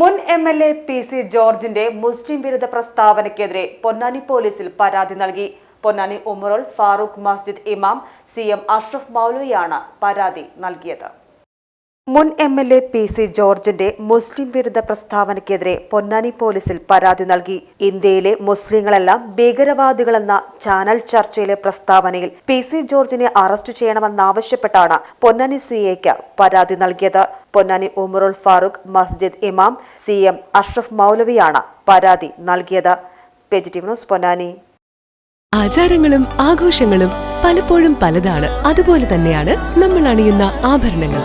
മുൻ M L A P C ജോർജിന്റെ മുസ്ലിം വിരുദ്ധ പ്രസ്താവനയ്ക്കെതിരെ പൊന്നാനി പോലീസിൽ പരാതി നൽകി. പൊന്നാനി ഉമറുൽ ഫാറൂഖ് മസ്ജിദ് ഇമാം സി എം അഷ്റഫ് മൗലവിയാണ് പരാതി നൽകിയത്. മുൻ M L A P C ജോർജിന്റെ മുസ്ലിം വിരുദ്ധ പ്രസ്താവനയ്ക്കെതിരെ പൊന്നാനി പോലീസിൽ പരാതി നൽകി. ഇന്ത്യയിലെ മുസ്ലിങ്ങളെല്ലാം ഭീകരവാദികളെന്ന ചാനൽ ചർച്ചയിലെ പ്രസ്താവനയിൽ പി സി ജോർജിനെ അറസ്റ്റ് ചെയ്യണമെന്നാവശ്യപ്പെട്ടാണ് പൊന്നാനി സിഐക്ക് പരാതി നൽകിയത്. പൊന്നാനി ഉമറുൽ ഫാറൂഖ് മസ്ജിദ് ഇമാം സി എം അഷ്റഫ് മൗലവിയാണ് പരാതി നൽകിയത്. ന്യൂസ് പൊന്നാനി. ആചാരങ്ങളും ആഘോഷങ്ങളും പലപ്പോഴും പലതാണ്. അതുപോലെ തന്നെയാണ് നമ്മൾ അണിയുന്ന ആഭരണങ്ങൾ